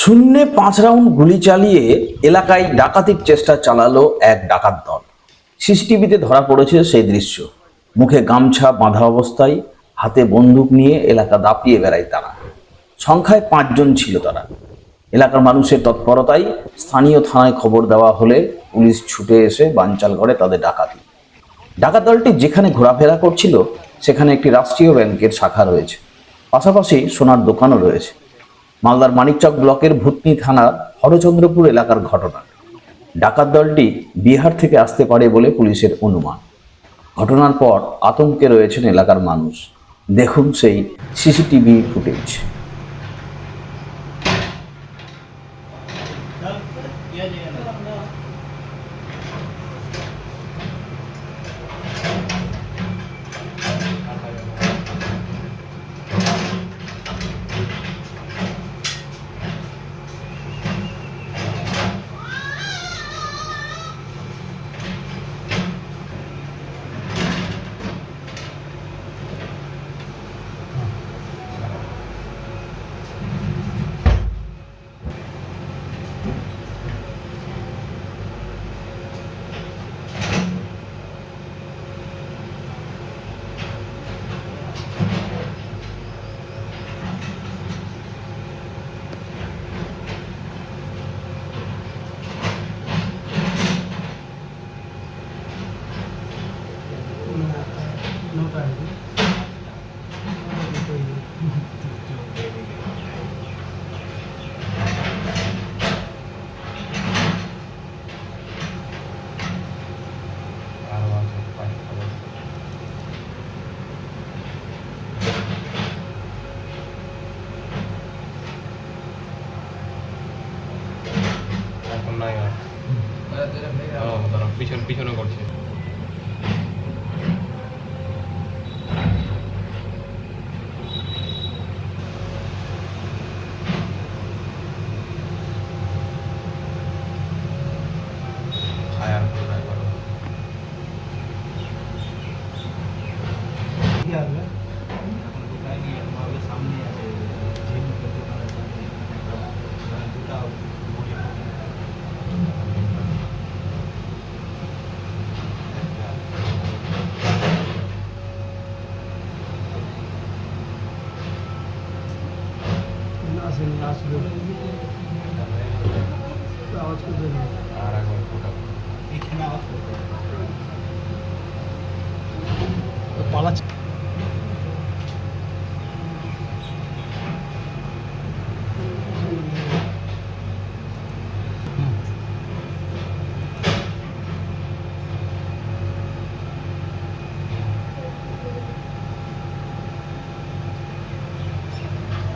শূন্যে পাঁচ রাউন্ড গুলি চালিয়ে এলাকায় ডাকাতির চেষ্টা চালালো এক ডাকাত দল। সিসিটিভিতে ধরা পড়েছে সেই দৃশ্য। মুখে গামছা বাঁধা অবস্থায় হাতে বন্দুক নিয়ে এলাকা দাপিয়ে বেড়ায় তারা। সংখ্যায় পাঁচজন ছিল তারা। এলাকার মানুষের তৎপরতায় স্থানীয় থানায় খবর দেওয়া হলে পুলিশ ছুটে এসে বানচাল করে তাদের ডাকাতি। ডাকাত দলটি যেখানে ঘোরাফেরা করছিল, সেখানে একটি রাষ্ট্রীয় ব্যাংকের শাখা রয়েছে। পাশাপাশি সোনার দোকানও রয়েছে। মালদার মানিকচক ব্লকের ভুতনি থানার হরচন্দ্রপুর এলাকার ঘটনা। ডাকাত দলটি বিহার থেকে আসতে পারে বলে পুলিশের অনুমান। ঘটনার পর আতঙ্কে রয়েছেন এলাকার মানুষ। দেখুন সেই সিসিটিভি ফুটেজ। নাই আর পিছন পিছনে করছে ছায়ার পুরো একবার। আর একবার ফোটা পালাচ্ছে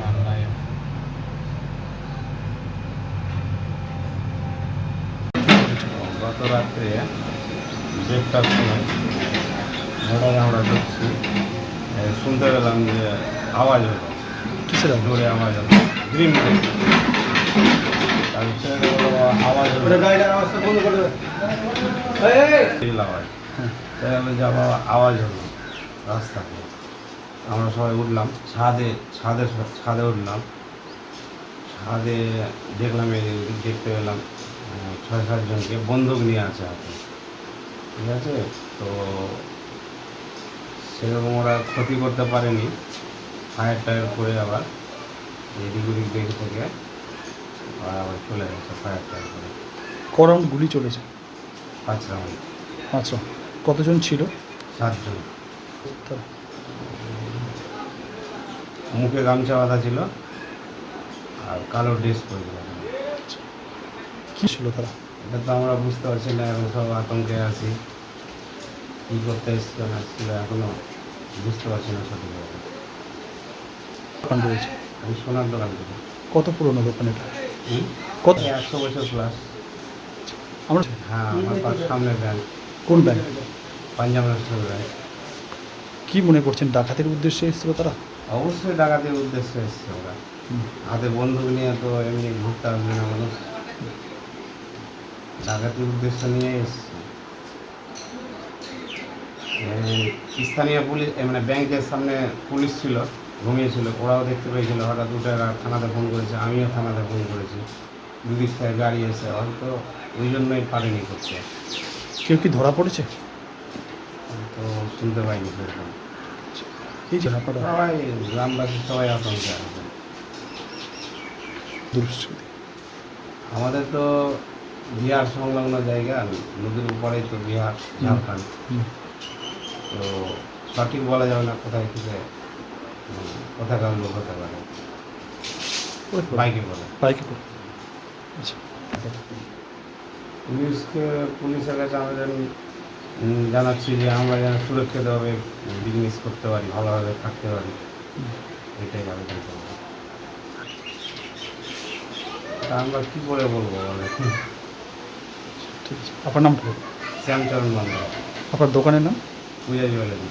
আর নাই গত রাত্রে দেড়টার সময় ঘোড়ায় আমরা ঢুকছি শুনতে পেলাম যে আওয়াজ হলো কিসের? জোরে আওয়াজ হলো বলল, আওয়াজ হলো। চিল আওয়াজ হলো রাস্তাতে। আমরা সবাই উঠলাম ছাদে ছাদে ছাদে উঠলাম। ছাদে দেখলাম এই দেখতে পেলাম ছয় সাতজনকে বন্দুক নিয়ে আছে হাতে। ঠিক আছে? তো সেরকম ওরা ক্ষতি করতে পারেনি ফায়ার টায়ার করে আবার এদিক ওদিক দেখে থেকে আবার চলে গেছে ফায়ার টায়ার করে। করম গুলি চলেছে? পাঁচ রাউন্ড। আচ্ছা কতজন ছিল? সাতজন? মুখে গামছা বাঁধা ছিল আর কালো ড্রেস পরে ছিল তারা? এটা তো আমরা বুঝতে পারছি না এখন সব আতঙ্কে আছি। কী করতে এসছিল না এসছিল এখনও বুঝতে পারছি না সঠিকভাবে। দোকান রয়েছে? আমি সোনার দোকান কত পুরনো দোকান এটা? কত? একশো বছর প্লাস আমরা হ্যাঁ আমার পাশ সামনে ব্যাংক কোন ব্যাংক পাঞ্জাব ন্যাশনাল ব্যাংক কী মনে করছেন ডাকাতের উদ্দেশ্যে এসেছিল তারা? অবশ্যই ডাকাতির উদ্দেশ্যে এসছে ওরা। হাতে বন্দুক নিয়ে তো এমনি ঘুরতে আসবে না মানুষ। ডাকাতির উদ্দেশ্য নিয়ে এসছে। স্থানীয় পুলিশ মানে ব্যাংকের সামনে পুলিশ ছিল ঘুমিয়েছিল ওরাও দেখতে পেয়েছিল হঠাৎ এরা থানাতে ফোন করেছে আমিও থানাতে ফোন করেছি। দুদিক থেকে গাড়ি এসে হয়তো ওই জন্যই পারেনি করতে। কেউ কি ধরা পড়েছে? তো শুনতে পাইনি সেরকম। সবাই গ্রামবাসী সবাই আতঙ্কে আছে। আমাদের তো বিহার সংলগ্ন জায়গা নদীর উপরেই তো বিহার ঝাড়খণ্ড। তো সঠিক বলা যাবে না কোথায় থেকে কোথাকার লোক হতে পারে। বাইকে করে। বাইকে আচ্ছা। পুলিশকে পুলিশের কাছে আমাদের জানাচ্ছি যে আমরা যেন সুরক্ষিতভাবে বিজনেস করতে পারি ভালোভাবে থাকতে পারি। এটাই আবেদন করব। তা আমরা কী করে বলব বলে? ঠিক আছে। আপনার নাম কি? শ্যামচরণ বাংলা আপনার দোকানের নাম? পূজা জুয়েলারি